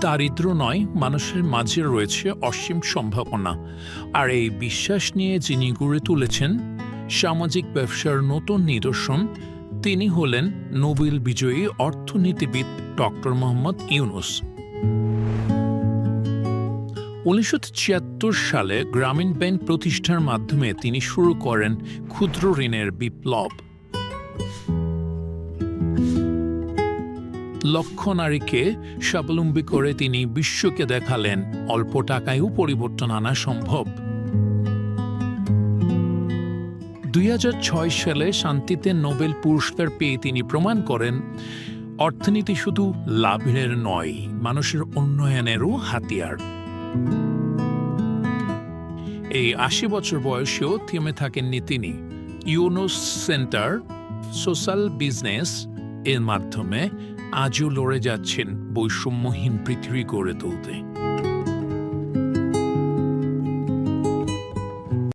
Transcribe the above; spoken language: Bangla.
দারিদ্র নয়, মানুষের মাঝে রয়েছে অসীম সম্ভাবনা। আর এই বিশ্বাস নিয়ে যিনি গড়ে তুলেছেন, সামাজিক ব্যবসার নতুন নিদর্শন, তিনি হলেন নোবেল বিজয়ী অর্থনীতিবিদ ডক্টর মোহাম্মদ ইউনুস। উনিশশো ছিয়াত্তর সালে গ্রামীণ ব্যাংক প্রতিষ্ঠার মাধ্যমে তিনি শুরু করেন ক্ষুদ্র ঋণের বিপ্লব। লক্ষ নারীকে স্বাবলম্বী করে তিনি বিশ্বকে দেখালেন। অল্প টাকায়ও পরিবর্তন আনা সম্ভব। দুই হাজার ছয় সালে শান্তিতে নোবেল পুরস্কার পেয়ে তিনি প্রমাণ করেন, অর্থনীতি শুধু লাভের নয়, মানুষের উন্নয়নেরও হাতিয়ার। এই আশি বছর বয়সেও থেমে থাকেননি তিনি। ইউনোস সেন্টার, সোশ্যাল বিজনেস এর মাধ্যমে আজও লড়ে যাচ্ছেন বৈষম্যহীন পৃথিবী গড়ে তুলতে।